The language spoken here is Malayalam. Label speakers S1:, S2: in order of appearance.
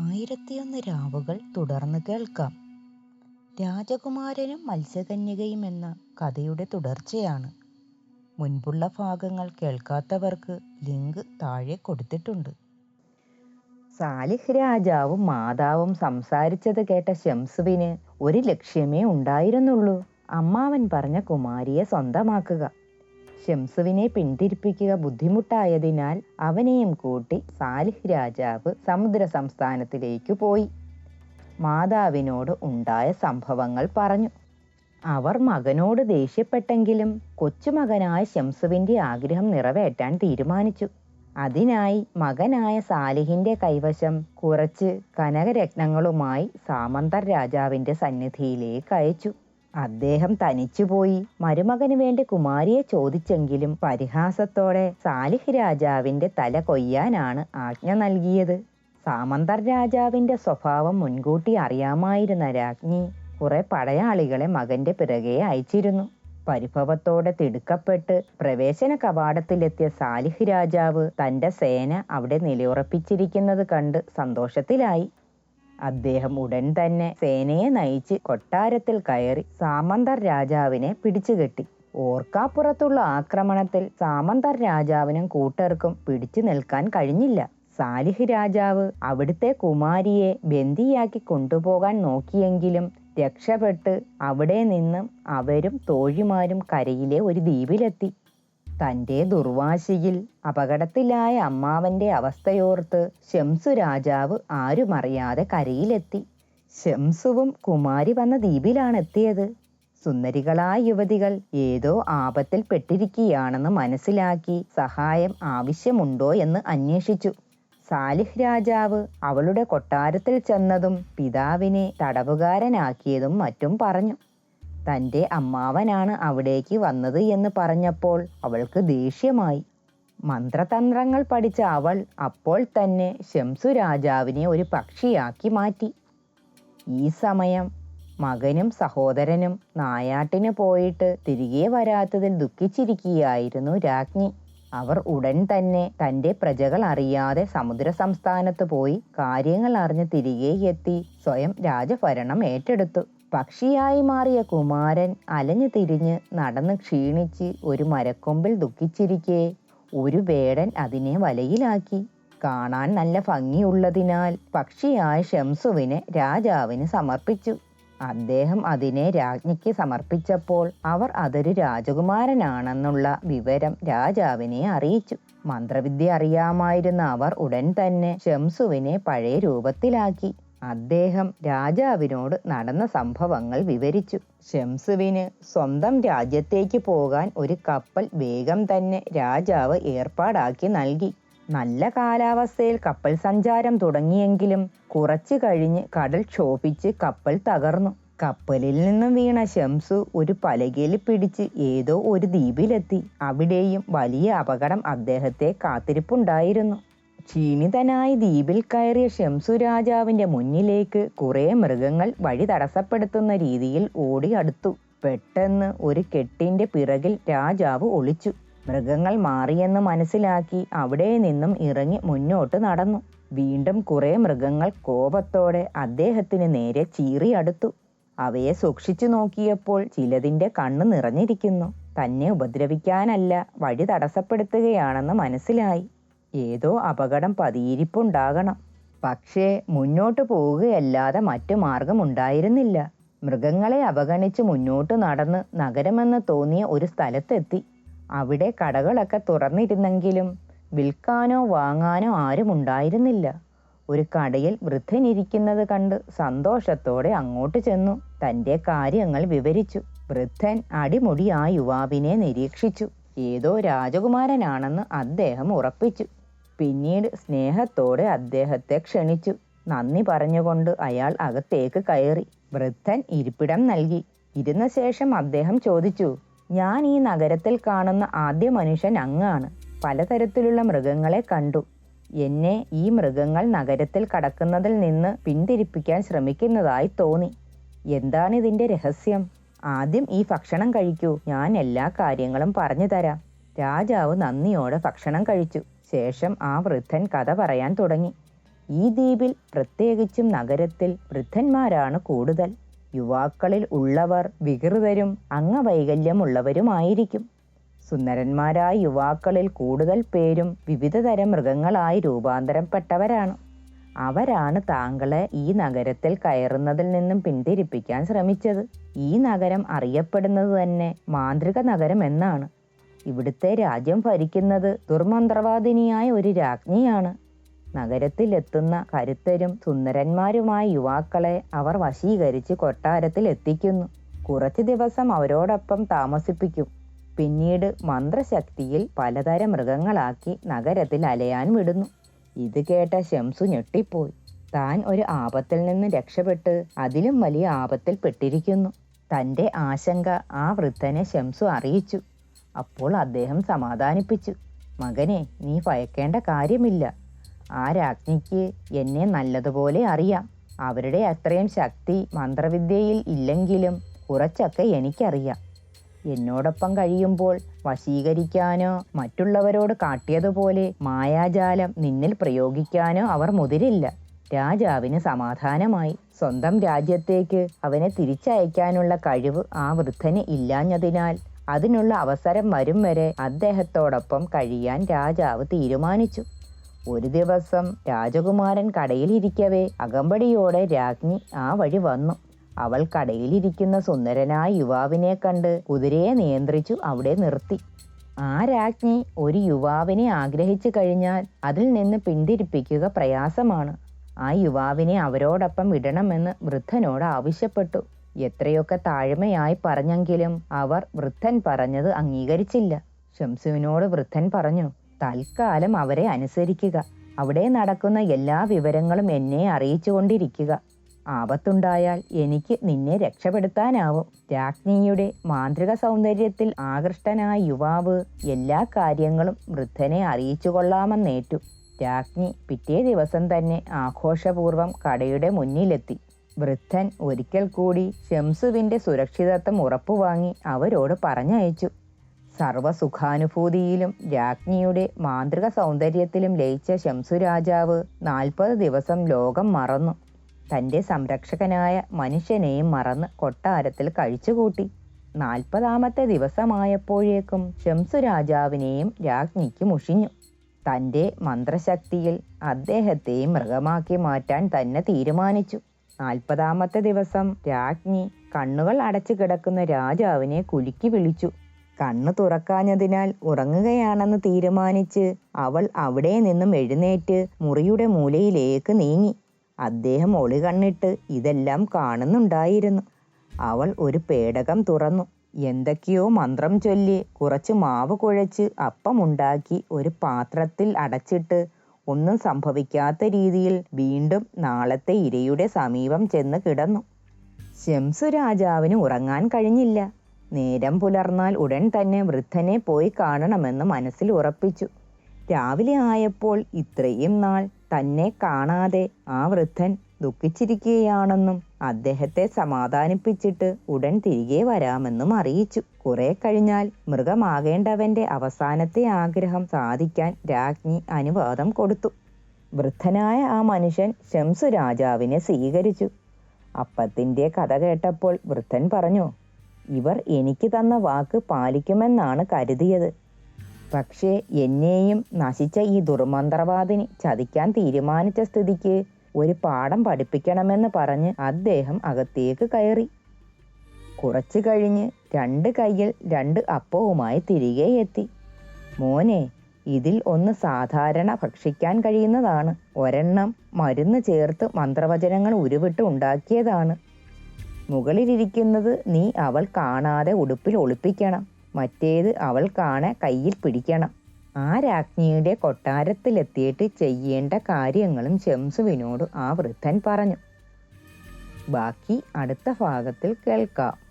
S1: ആയിരത്തിയൊന്ന് രാവുകൾ തുടർന്ന് കേൾക്കാം. രാജകുമാരനും മത്സ്യകന്യകയും എന്ന കഥയുടെ തുടർച്ചയാണ്. മുൻപുള്ള ഭാഗങ്ങൾ കേൾക്കാത്തവർക്ക് ലിങ്ക് താഴെ കൊടുത്തിട്ടുണ്ട്. സാലിഹ് രാജാവും മാതാവും സംസാരിച്ചത് കേട്ട ശംസുവിന് ഒരു ലക്ഷ്യമേ ഉണ്ടായിരുന്നുള്ളൂ. അമ്മാവൻ പറഞ്ഞ കുമാരിയെ സ്വന്തമാക്കുക. ശംസുവിനെ പിന്തിരിപ്പിക്കുക ബുദ്ധിമുട്ടായതിനാൽ അവനെയും കൂട്ടി സാലിഹ് രാജാവ് സമുദ്ര സംസ്ഥാനത്തിലേക്ക് പോയി. മാതാവിനോട് ഉണ്ടായ സംഭവങ്ങൾ പറഞ്ഞു. അവർ മകനോട് ദേഷ്യപ്പെട്ടെങ്കിലും കൊച്ചുമകനായ ശംസുവിന്റെ ആഗ്രഹം നിറവേറ്റാൻ തീരുമാനിച്ചു. അതിനായി മകനായ സാലിഹിന്റെ കൈവശം കുറച്ച് കനകരത്നങ്ങളുമായി സാമന്തർ രാജാവിന്റെ സന്നിധിയിലേക്ക് അയച്ചു. അദ്ദേഹം തനിച്ചുപോയി മരുമകന് വേണ്ടി കുമാരിയെ ചോദിച്ചെങ്കിലും പരിഹാസത്തോടെ സാലിഹ് രാജാവിന്റെ തല കൊയ്യാനാണ് ആജ്ഞ നൽകിയത്. സാമന്തർ രാജാവിന്റെ സ്വഭാവം മുൻകൂട്ടി അറിയാമായിരുന്ന രാജ്ഞി കുറെ പടയാളികളെ മകന്റെ പിറകെ അയച്ചിരുന്നു. പരിഭവത്തോടെ തിടുക്കപ്പെട്ട് പ്രവേശന കവാടത്തിലെത്തിയ സാലിഹ് രാജാവ് തന്റെ സേന അവിടെ നിലയുറപ്പിച്ചിരിക്കുന്നത് കണ്ട് സന്തോഷത്തിലായി. അദ്ദേഹം ഉടൻ തന്നെ സേനയെ നയിച്ച് കൊട്ടാരത്തിൽ കയറി സാമന്തർ രാജാവിനെ പിടിച്ചുകെട്ടി. ഓർക്കാപ്പുറത്തുള്ള ആക്രമണത്തിൽ സാമന്തർ രാജാവിനും കൂട്ടർക്കും പിടിച്ചു നിൽക്കാൻ കഴിഞ്ഞില്ല. സാലിഹ് രാജാവ് അവിടുത്തെ കുമാരിയെ ബന്ദിയാക്കി കൊണ്ടുപോകാൻ നോക്കിയെങ്കിലും രക്ഷപ്പെട്ട് അവിടെ നിന്നും അവരും തോഴിമാരും കരയിലെ ഒരു ദ്വീപിലെത്തി. തന്റെ ദുർവാശിയിൽ അപകടത്തിലായ അമ്മാവന്റെ അവസ്ഥയോർത്ത് ശംസു രാജാവ് ആരുമറിയാതെ കരയിലെത്തി. ശംസുവും കുമാരി വന്ന ദ്വീപിലാണെത്തിയത്. സുന്ദരികളായ യുവതികൾ ഏതോ ആപത്തിൽ പെട്ടിരിക്കുകയാണെന്ന് മനസ്സിലാക്കി സഹായം ആവശ്യമുണ്ടോ എന്ന് അന്വേഷിച്ചു. സാലിഹ് രാജാവ് അവളുടെ കൊട്ടാരത്തിൽ ചെന്നതും പിതാവിനെ തടവുകാരനാക്കിയതും മറ്റും പറഞ്ഞു. തന്റെ അമ്മാവനാണ് അവിടേക്ക് വന്നത് എന്ന് പറഞ്ഞപ്പോൾ അവൾക്ക് ദേഷ്യമായി. മന്ത്രതന്ത്രങ്ങൾ പഠിച്ച അവൾ അപ്പോൾ തന്നെ ശംസു രാജാവിനെ ഒരു പക്ഷിയാക്കി മാറ്റി. ഈ സമയം മകനും സഹോദരനും നായാട്ടിന് പോയിട്ട് തിരികെ വരാത്തതിൽ ദുഃഖിച്ചിരിക്കുകയായിരുന്നു രാജ്ഞി. അവർ ഉടൻ തന്നെ തന്റെ പ്രജകൾ അറിയാതെ സമുദ്ര സംസ്ഥാനത്ത് പോയി കാര്യങ്ങൾ അറിഞ്ഞ് തിരികെ എത്തി സ്വയം രാജഭരണം ഏറ്റെടുത്തു. പക്ഷിയായി മാറിയ കുമാരൻ അലഞ്ഞു തിരിഞ്ഞ് നടന്ന് ക്ഷീണിച്ച് ഒരു മരക്കൊമ്പിൽ ദുഃഖിച്ചിരിക്കെ ഒരു വേടൻ അതിനെ വലയിലാക്കി. കാണാൻ നല്ല ഭംഗിയുള്ളതിനാൽ പക്ഷിയായ ഷംസുവിനെ രാജാവിന് സമർപ്പിച്ചു. അദ്ദേഹം അതിനെ രാജ്ഞിക്ക് സമർപ്പിച്ചപ്പോൾ അവർ അതൊരു രാജകുമാരനാണെന്നുള്ള വിവരം രാജാവിനെ അറിയിച്ചു. മന്ത്രവിദ്യ അറിയാമായിരുന്ന അവർ ഉടൻ തന്നെ ഷംസുവിനെ പഴയ രൂപത്തിലാക്കി. അദ്ദേഹം രാജാവിനോട് നടന്ന സംഭവങ്ങൾ വിവരിച്ചു. ഷംസുവിന് സ്വന്തം രാജ്യത്തേക്ക് പോകാൻ ഒരു കപ്പൽ വേഗം തന്നെ രാജാവ് ഏർപ്പാടാക്കി നൽകി. നല്ല കാലാവസ്ഥയിൽ കപ്പൽ സഞ്ചാരം തുടങ്ങിയെങ്കിലും കുറച്ചു കഴിഞ്ഞ് കടൽ ക്ഷോഭിച്ച് കപ്പൽ തകർന്നു. കപ്പലിൽ നിന്നും വീണ ഷംസു ഒരു പലകയിൽ പിടിച്ച് ഏതോ ഒരു ദ്വീപിലെത്തി. അവിടെയും വലിയ അപകടം അദ്ദേഹത്തെ കാത്തിരിപ്പുണ്ടായിരുന്നു. ക്ഷീണിതനായി ദ്വീപിൽ കയറിയ ഷംസു രാജാവിന്റെ മുന്നിലേക്ക് കുറെ മൃഗങ്ങൾ വഴി തടസ്സപ്പെടുത്തുന്ന രീതിയിൽ ഓടി അടുത്തു. പെട്ടെന്ന് ഒരു കെട്ടിന്റെ പിറകിൽ രാജാവ് ഒളിച്ചു. മൃഗങ്ങൾ മാറിയെന്ന് മനസ്സിലാക്കി അവിടെ നിന്നും ഇറങ്ങി മുന്നോട്ട് നടന്നു. വീണ്ടും കുറെ മൃഗങ്ങൾ കോപത്തോടെ അദ്ദേഹത്തിന് നേരെ ചീറിയടുത്തു. അവയെ സൂക്ഷിച്ചു നോക്കിയപ്പോൾ ചിലതിന്റെ കണ്ണ് നിറഞ്ഞിരിക്കുന്നു. തന്നെ ഉപദ്രവിക്കാനല്ല വഴി തടസ്സപ്പെടുത്തുകയാണെന്ന് മനസ്സിലായി. ഏതോ അപകടം പതിയിരിപ്പുണ്ടാകണം. പക്ഷേ മുന്നോട്ട് പോവുകയല്ലാതെ മറ്റു മാർഗമുണ്ടായിരുന്നില്ല. മൃഗങ്ങളെ അവഗണിച്ച് മുന്നോട്ട് നടന്ന് നഗരമെന്ന് തോന്നിയ ഒരു സ്ഥലത്തെത്തി. അവിടെ കടകളൊക്കെ തുറന്നിരുന്നെങ്കിലും വിൽക്കാനോ വാങ്ങാനോ ആരും ഉണ്ടായിരുന്നില്ല ഒരു കടയിൽ വൃദ്ധൻ ഇരിക്കുന്നത് കണ്ട് സന്തോഷത്തോടെ അങ്ങോട്ട് ചെന്നു തന്റെ കാര്യങ്ങൾ വിവരിച്ചു. വൃദ്ധൻ അടിമുടി ആ യുവാവിനെ നിരീക്ഷിച്ചു. ഏതോ രാജകുമാരനാണെന്ന് അദ്ദേഹം ഉറപ്പിച്ചു. പിന്നീട് സ്നേഹത്തോടെ അദ്ദേഹത്തെ ക്ഷണിച്ചു. നന്ദി പറഞ്ഞുകൊണ്ട് അയാൾ അകത്തേക്ക് കയറി. വൃദ്ധൻ ഇരിപ്പിടം നൽകി. ഇരുന്ന ശേഷം അദ്ദേഹം ചോദിച്ചു ഞാൻ ഈ നഗരത്തിൽ കാണുന്ന ആദ്യ മനുഷ്യൻ അങ്ങാണ്. പലതരത്തിലുള്ള മൃഗങ്ങളെ കണ്ടു. എന്നെ ഈ മൃഗങ്ങൾ നഗരത്തിൽ കടക്കുന്നതിൽ നിന്ന് പിന്തിരിപ്പിക്കാൻ ശ്രമിക്കുന്നതായി തോന്നി. എന്താണിതിന്റെ രഹസ്യം? ആദ്യം ഈ ഭക്ഷണം കഴിക്കൂ. ഞാൻ എല്ലാ കാര്യങ്ങളും പറഞ്ഞു തരാം. രാജാവ് നന്ദിയോടെ ഭക്ഷണം കഴിച്ചു. ശേഷം ആ വൃദ്ധൻ കഥ പറയാൻ തുടങ്ങി. ഈ ദ്വീപിൽ പ്രത്യേകിച്ചും നഗരത്തിൽ വൃദ്ധന്മാരാണ് കൂടുതൽ. യുവാക്കളിൽ ഉള്ളവർ വികൃതരും അംഗവൈകല്യമുള്ളവരുമായിരിക്കും. സുന്ദരന്മാരായ യുവാക്കളിൽ കൂടുതൽ പേരും വിവിധതരം മൃഗങ്ങളായി രൂപാന്തരപ്പെട്ടവരാണ്. അവരാണ് താങ്കളെ ഈ നഗരത്തിൽ കയറുന്നതിൽ നിന്നും പിന്തിരിപ്പിക്കാൻ ശ്രമിച്ചത്. ഈ നഗരം അറിയപ്പെടുന്നത് തന്നെ മാന്ത്രിക നഗരം എന്നാണ്. ഇവിടുത്തെ രാജ്യം ഭരിക്കുന്നത് ദുർമന്ത്രവാദിനിയായ ഒരു രാജ്ഞിയാണ്. നഗരത്തിലെത്തുന്ന കരുത്തരും സുന്ദരന്മാരുമായ യുവാക്കളെ അവർ വശീകരിച്ച് കൊട്ടാരത്തിൽ എത്തിക്കുന്നു കുറച്ചു ദിവസം അവരോടൊപ്പം താമസിപ്പിക്കും. പിന്നീട് മന്ത്രശക്തിയിൽ പലതരം മൃഗങ്ങളാക്കി നഗരത്തിൽ അലയാൻ വിടുന്നു. ഇത് കേട്ട ശംസു ഞെട്ടിപ്പോയി. താൻ ഒരു ആപത്തിൽ നിന്ന് രക്ഷപ്പെട്ട് അതിലും വലിയ ആപത്തിൽ പെട്ടിരിക്കുന്നു തന്റെ ആശങ്ക ആ വൃദ്ധനെ ശംസു അറിയിച്ചു. അപ്പോൾ അദ്ദേഹം സമാധാനിപ്പിച്ചു. മകനെ നീ ഭയക്കേണ്ട കാര്യമില്ല. ആ രാജ്ഞിക്ക് എന്നെ നല്ലതുപോലെ അറിയാം. അവരുടെ അത്രയും ശക്തി മന്ത്രവിദ്യയിൽ ഇല്ലെങ്കിലും കുറച്ചൊക്കെ എനിക്കറിയാം. എന്നോടൊപ്പം കഴിയുമ്പോൾ വശീകരിക്കാനോ മറ്റുള്ളവരോട് കാട്ടിയതുപോലെ മായാജാലം നിന്നിൽ പ്രയോഗിക്കാനോ അവർ മുതിരില്ല. രാജാവിന് സമാധാനമായി. സ്വന്തം രാജ്യത്തേക്ക് അവനെ തിരിച്ചയക്കാനുള്ള കഴിവ് ആ വൃദ്ധന് ഇല്ലാഞ്ഞതിനാൽ അതിനുള്ള അവസരം വരും വരെ അദ്ദേഹത്തോടൊപ്പം കഴിയാൻ രാജാവ് തീരുമാനിച്ചു. ഒരു ദിവസം രാജകുമാരൻ കടയിലിരിക്കവേ അകമ്പടിയോടെ രാജ്ഞി ആ വഴി വന്നു. അവൾ കടയിലിരിക്കുന്ന സുന്ദരനായ യുവാവിനെ കണ്ട് കുതിരയെ നിയന്ത്രിച്ചു അവിടെ നിർത്തി. ആ രാജ്ഞി ഒരു യുവാവിനെ ആഗ്രഹിച്ചു കഴിഞ്ഞാൽ അതിൽ നിന്ന് പിന്തിരിപ്പിക്കുക പ്രയാസമാണ്. ആ യുവാവിനെ അവരോടൊപ്പം വിടണമെന്ന് വൃദ്ധനോട് ആവശ്യപ്പെട്ടു. എത്രയൊക്കെ താഴ്മയായി പറഞ്ഞെങ്കിലും അവർ വൃദ്ധൻ പറഞ്ഞത് അംഗീകരിച്ചില്ല. ഷംസുവിനോട് വൃദ്ധൻ പറഞ്ഞു തൽക്കാലം അവരെ അനുസരിക്കുക. അവിടെ നടക്കുന്ന എല്ലാ വിവരങ്ങളും എന്നെ അറിയിച്ചുകൊണ്ടിരിക്കുക. ആപത്തുണ്ടായാൽ എനിക്ക് നിന്നെ രക്ഷപ്പെടുത്താനാവും. രാജ്ഞിയുടെ മാന്ത്രിക സൗന്ദര്യത്തിൽ ആകൃഷ്ടനായ യുവാവ് എല്ലാ കാര്യങ്ങളും വൃദ്ധനെ അറിയിച്ചു കൊള്ളാമെന്നേറ്റു രാജ്ഞി പിറ്റേ ദിവസം തന്നെ ആഘോഷപൂർവം കടയുടെ മുന്നിലെത്തി. വൃദ്ധൻ ഒരിക്കൽ കൂടി ഷംസുവിന്റെ സുരക്ഷിതത്വം ഉറപ്പുവാങ്ങി അവരോട് പറഞ്ഞയച്ചു. സർവസുഖാനുഭൂതിയിലും രാജ്ഞിയുടെ മാന്ത്രിക സൗന്ദര്യത്തിലും ലയിച്ച ശംസു രാജാവ് നാൽപ്പത് ദിവസം ലോകം മറന്നു. തന്റെ സംരക്ഷകനായ മനുഷ്യനെയും മറന്ന് കൊട്ടാരത്തിൽ കഴിച്ചുകൂട്ടി. നാൽപ്പതാമത്തെ ദിവസമായപ്പോഴേക്കും ശംസു രാജാവിനെയും രാജ്ഞിക്ക് മുഷിഞ്ഞു. തന്റെ മന്ത്രശക്തിയിൽ അദ്ദേഹത്തെയും മൃഗമാക്കി മാറ്റാൻ തന്നെ തീരുമാനിച്ചു. നാൽപ്പതാമത്തെ ദിവസം രാജ്ഞി കണ്ണുകൾ അടച്ചു കിടക്കുന്ന രാജാവിനെ കുലുക്കി വിളിച്ചു. കണ്ണു തുറക്കാഞ്ഞതിനാൽ ഉറങ്ങുകയാണെന്ന് തീരുമാനിച്ച് അവൾ അവിടെ നിന്നും എഴുന്നേറ്റ് മുറിയുടെ മൂലയിലേക്ക് നീങ്ങി. അദ്ദേഹം ഒളി കണ്ണിട്ട് ഇതെല്ലാം കാണുന്നുണ്ടായിരുന്നു. അവൾ ഒരു പേടകം തുറന്നു. എന്തൊക്കെയോ മന്ത്രം ചൊല്ലി കുറച്ച് മാവ് കുഴച്ച് അപ്പമുണ്ടാക്കി ഒരു പാത്രത്തിൽ അടച്ചിട്ട് ഒന്നും സംഭവിക്കാത്ത രീതിയിൽ വീണ്ടും നാളത്തെ ഇരയുടെ സമീപം ചെന്ന് കിടന്നു. ശംസു രാജാവിന് ഉറങ്ങാൻ കഴിഞ്ഞില്ല. നേരം പുലർന്നാൽ ഉടൻ തന്നെ വൃദ്ധനെ പോയി കാണണമെന്ന് മനസ്സിൽ ഉറപ്പിച്ചു. രാവിലെ ആയപ്പോൾ ഇത്രയും നാൾ തന്നെ കാണാതെ ആ വൃദ്ധൻ ദുഃഖിച്ചിരിക്കുകയാണെന്നും അദ്ദേഹത്തെ സമാധാനിപ്പിച്ചിട്ട് ഉടൻ തിരികെ വരാമെന്നും അറിയിച്ചു. കുറെ കഴിഞ്ഞാൽ മൃഗമാകേണ്ടവന്റെ അവസാനത്തെ ആഗ്രഹം സാധിക്കാൻ രാജ്ഞി അനുവാദം കൊടുത്തു. വൃദ്ധനായ ആ മനുഷ്യൻ ശംസു രാജാവിനെ സ്വീകരിച്ചു. അപ്പത്തിന്റെ കഥ കേട്ടപ്പോൾ വൃദ്ധൻ പറഞ്ഞു ഇവർ എനിക്ക് തന്ന വാക്ക് പാലിക്കുമെന്നാണ് കരുതിയത്. പക്ഷേ എന്നെയും നശിച്ച ഈ ദുർമന്ത്രവാദിനി ചതിക്കാൻ തീരുമാനിച്ച സ്ഥിതിക്ക് ഒരു പാഠം പഠിപ്പിക്കണമെന്ന് പറഞ്ഞ് അദ്ദേഹം അകത്തേക്ക് കയറി. കുറച്ചു കഴിഞ്ഞ് രണ്ട് കയ്യിൽ രണ്ട് അപ്പവുമായി തിരികെ എത്തി. മോനെ ഇതിൽ ഒന്ന് സാധാരണ ഭക്ഷിക്കാൻ കഴിയുന്നതാണ്. ഒരെണ്ണം മരുന്ന് ചേർത്ത് മന്ത്രവചനങ്ങൾ ഉരുവിട്ട് ഉണ്ടാക്കിയതാണ്. മുകളിലിരിക്കുന്നത് നീ അവൾ കാണാതെ ഉടുപ്പിൽ ഒളിപ്പിക്കണം. മറ്റേത് അവൾ കാണെ കയ്യിൽ പിടിക്കണം. ആ രാജ്ഞിയുടെ കൊട്ടാരത്തിലെത്തിയിട്ട് ചെയ്യേണ്ട കാര്യങ്ങളും ശംസുവിനോട് ആ വൃദ്ധൻ പറഞ്ഞു. ബാക്കി അടുത്ത ഭാഗത്തിൽ കേൾക്കാം.